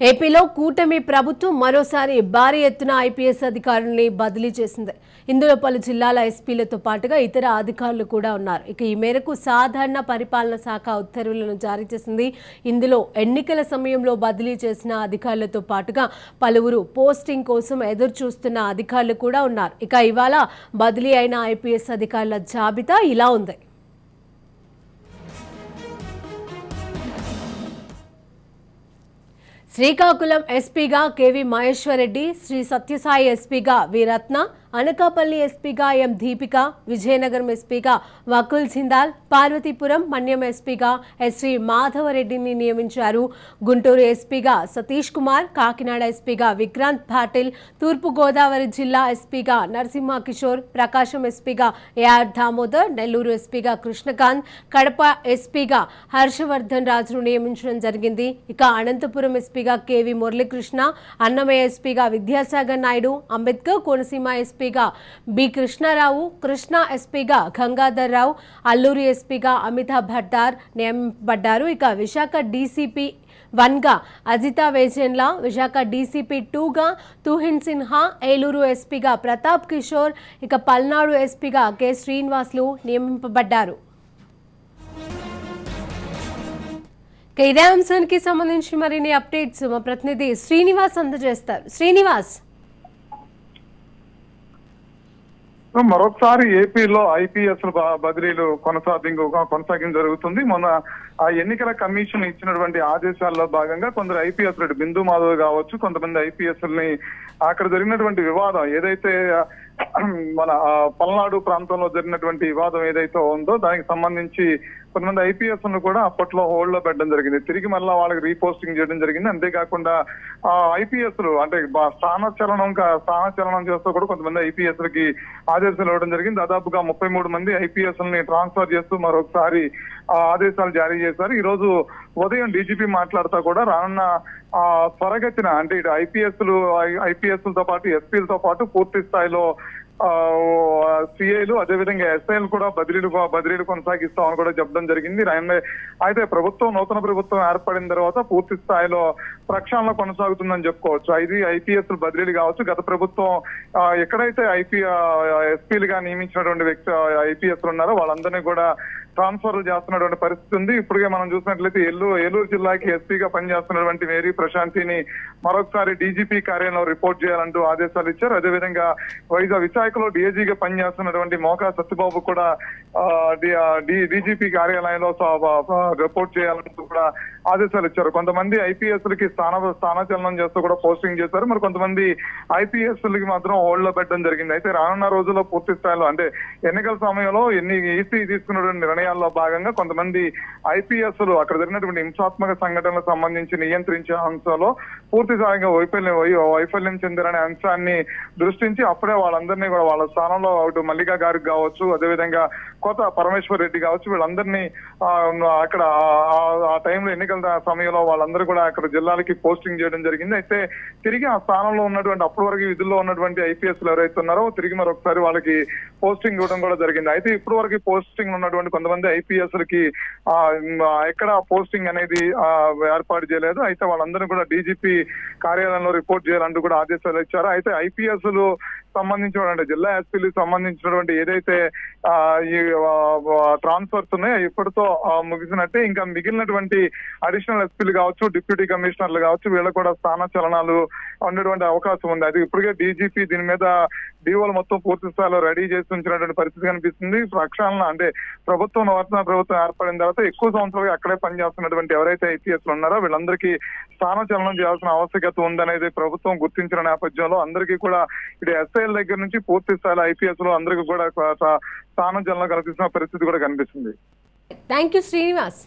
ఏపీలో కూటమి ప్రభుత్వం మరోసారి భారీ ఎత్తున ఐపీఎస్ అధికారుల్ని బదిలీ చేసింది. ఇందులో పలు జిల్లాల ఎస్పీలతో పాటుగా ఇతర అధికారులు కూడా ఉన్నారు. ఇక ఈ మేరకు సాధారణ పరిపాలన శాఖ ఉత్తర్వులను జారీ చేసింది. ఇందులో ఎన్నికల సమయంలో బదిలీ చేసిన అధికారులతో పాటుగా పలువురు పోస్టింగ్ కోసం ఎదురు చూస్తున్న అధికారులు కూడా ఉన్నారు. ఇక ఇవాళ బదిలీ అయిన ఐపీఎస్ అధికారుల జాబితా ఇలా ఉంది. శ్రీకాకుళం ఎస్పీగా కేవి మహేశ్వరరెడ్డి శ్రీ సత్యసాయి ఎస్పీగా వి రత్న అనకాపల్లి ఎస్పీగా ఎం దీపిక విజయనగరం ఎస్పీగా వకుల్ జిందాల్ పార్వతీపురం మన్యం ఎస్పీగా ఎస్వి మాధవరెడ్డిని నియమించారు. గుంటూరు ఎస్పీగా సతీష్ కుమార్ కాకినాడ ఎస్పీగా విక్రాంత్ పాటిల్ తూర్పుగోదావరి జిల్లా ఎస్పీగా నరసింహ కిషోర్ ప్రకాశం ఎస్పీగా ఏఆర్ దామోదర్ నెల్లూరు ఎస్పీగా కృష్ణకాంత్ కడప ఎస్పీగా హర్షవర్ధన్ రాజును నియమించడం జరిగింది. ఇక అనంతపురం ఎస్పీగా కేవి మురళీకృష్ణ అన్నమయ్య ఎస్పీగా విద్యాసాగర్ నాయుడు అంబేద్కర్ కోనసీమ ఎస్పీ ఎస్పీగా బి కృష్ణారావు కృష్ణా ఎస్పీగా గంగాధర్ రావు అల్లూరి ఎస్పీగా అమితాబ్ భట్టార్ నియమింపబడ్డారు ఇక విశాఖ డీసీపీ వన్గా అజితా వేజెన్లా విశాఖ డీసీపీ టూగా తుహిన్ సిన్హా ఏలూరు ఎస్పీగా ప్రతాప్ కిషోర్ ఇక పల్నాడు ఎస్పీగా కె శ్రీనివాసులు నియమింపబడ్డారు. ఇదే అంశానికి సంబంధించి మరిన్ని అప్డేట్స్ మా ప్రతినిధి శ్రీనివాస్ అందజేస్తారు. శ్రీనివాస్! మరొకసారి ఏపీలో ఐపీఎస్ బదిలీలు కొనసాగింపు కొనసాగింపు జరుగుతుంది. మొన్న ఆ ఎన్నికల కమిషన్ ఇచ్చినటువంటి ఆదేశాల్లో భాగంగా కొందరు ఐపీఎస్ బిందు మాధవ్ కావచ్చు కొంతమంది ఐపీఎస్ని అక్కడ జరిగినటువంటి వివాదం ఏదైతే మన పల్నాడు ప్రాంతంలో జరిగినటువంటి వివాదం ఏదైతే ఉందో దానికి సంబంధించి కొంతమంది ఐపీఎస్ను కూడా అప్పట్లో హోల్డ్లో పెట్టడం జరిగింది. తిరిగి మళ్ళీ వాళ్ళకి రీపోస్టింగ్ చేయడం జరిగింది. అంతేకాకుండా ఐపీఎస్లు అంటే స్థానచలనం స్థానచలనం చేస్తూ కూడా కొంతమంది ఐపీఎస్ లకి ఆదేశాలు ఇవ్వడం జరిగింది. దాదాపుగా ముప్పై మూడు మంది ఐపీఎస్ని ట్రాన్స్ఫర్ చేస్తూ మరొకసారి ఆదేశాలు జారీ చేశారు. ఈ రోజు ఉదయం డీజీపీ మాట్లాడుతూ కూడా రానున్న త్వరగతిన అంటే ఇటు ఐపీఎస్లు ఐపీఎస్లతో లతో పాటు ఎస్పీలతో పాటు పూర్తి స్థాయిలో సిఐలు అదేవిధంగా ఎస్ఐలు కూడా బదిలీలు బదిలీలు కొనసాగిస్తామని కూడా చెప్పడం జరిగింది. అయితే ప్రభుత్వం నూతన ప్రభుత్వం ఏర్పడిన తర్వాత పూర్తి స్థాయిలో ప్రక్షాళన కొనసాగుతుందని చెప్పుకోవచ్చు. ఇది ఐపీఎస్ బదిలీలు కావచ్చు. గత ప్రభుత్వం ఎక్కడైతే ఐపీ ఎస్పీలుగా నియమించినటువంటి వ్యక్తి ఐపీఎస్ ఉన్నారో వాళ్ళందరినీ కూడా ట్రాన్స్ఫర్లు చేస్తున్నటువంటి పరిస్థితి ఉంది. ఇప్పుడుగా మనం చూసినట్లయితే ఏలూరు ఏలూరు జిల్లాకి ఎస్పీగా పనిచేస్తున్నటువంటి మేరీ ప్రశాంతిని మరొకసారి డీజీపీ కార్యాలయంలో రిపోర్ట్ చేయాలంటూ ఆదేశాలు ఇచ్చారు. అదేవిధంగా వైజాగ్ విశాఖలో డీఏజీగా పనిచేస్తున్నటువంటి మోకా సత్యబాబు కూడా డీజీపీ కార్యాలయంలో రిపోర్ట్ చేయాలంటూ కూడా ఆదేశాలు ఇచ్చారు. కొంతమంది ఐపీఎస్ లకి స్థాన స్థానచలనం చేస్తూ కూడా పోస్టింగ్ చేశారు. మరి కొంతమంది ఐపీఎస్ లకి మాత్రం హోల్డ్లో పెట్టడం జరిగింది. అయితే రానున్న రోజుల్లో పూర్తి స్థాయిలో అంటే ఎన్నికల సమయంలో ఎన్ని ఈసీ తీసుకున్నటువంటి నిర్ణయాల్లో భాగంగా కొంతమంది ఐపీఎస్లు అక్కడ జరిగినటువంటి హింసాత్మక సంఘటనలకు సంబంధించి నియంత్రించే అంశాల్లో పూర్తి స్థాయిగా వైఫల్యం వైఫల్యం చెందారనే అంశాన్ని దృష్టించి అప్పుడే వాళ్ళందరినీ కూడా వాళ్ళ స్థానంలో అటు మల్లికా గారికి కావచ్చు అదేవిధంగా కొత్త పరమేశ్వర్ రెడ్డి కావచ్చు వీళ్ళందరినీ అక్కడ ఆ- ఆ టైంలో ఎన్నికల సమయంలో వాళ్ళందరూ కూడా అక్కడ జిల్లాలకి పోస్టింగ్ చేయడం జరిగింది. అయితే తిరిగి ఆ స్థానంలో ఉన్నటువంటి అప్పటి వరకు విధుల్లో ఉన్నటువంటి ఐపీఎస్ ఎవరైతే ఉన్నారో తిరిగి మరొకసారి వాళ్ళకి పోస్టింగ్ ఇవ్వడం కూడా జరిగింది. అయితే ఇప్పటి వరకు పోస్టింగ్ ఉన్నటువంటి కొంతమంది ఐపీఎస్ లకి ఆ, ఎక్కడ పోస్టింగ్ అనేది ఏర్పాటు చేయలేదు. అయితే వాళ్ళందరూ కూడా డీజీపీ కార్యాలయంలో రిపోర్ట్ చేయాలంటూ కూడా ఆదేశాలు ఇచ్చారు. అయితే ఐపీఎస్లు సంబంధించినటువంటి జిల్లా ఎస్పీలకు సంబంధించినటువంటి ఏదైతే ఈ ట్రాన్స్ఫర్స్ ఉన్నాయో ఇప్పటితో ముగిసినట్టే. ఇంకా మిగిలినటువంటి అడిషనల్ ఎస్పీలు కావచ్చు డిప్యూటీ కమిషనర్లు కావచ్చు వీళ్ళకు కూడా స్థాన చలనాలు ఉండేటువంటి అవకాశం ఉంది. అది ఇప్పటికే డీజీపీ దీని మీద డీఓలు మొత్తం పూర్తి స్థాయిలో రెడీ చేసి ఉంచినటువంటి పరిస్థితి కనిపిస్తుంది. ప్రక్షాళన అంటే ప్రభుత్వం నూతన ప్రభుత్వం ఏర్పడిన తర్వాత ఎక్కువ సంవత్సరాలుగా అక్కడే పనిచేస్తున్నటువంటి ఎవరైతే ఐపీఎస్లు ఉన్నారో వీళ్ళందరికీ స్థాన చలనం చేయాల్సిన ఆవశ్యకత ఉందనేది ప్రభుత్వం గుర్తించిన నేపథ్యంలో అందరికీ కూడా ఇటు ఎస్ఐల దగ్గర నుంచి పూర్తి స్థాయిలో ఐపీఎస్లో అందరికీ కూడా స్థానం జనాలు కల్పిస్తున్న పరిస్థితి కూడా కనిపిస్తుంది. Thank you Srinivas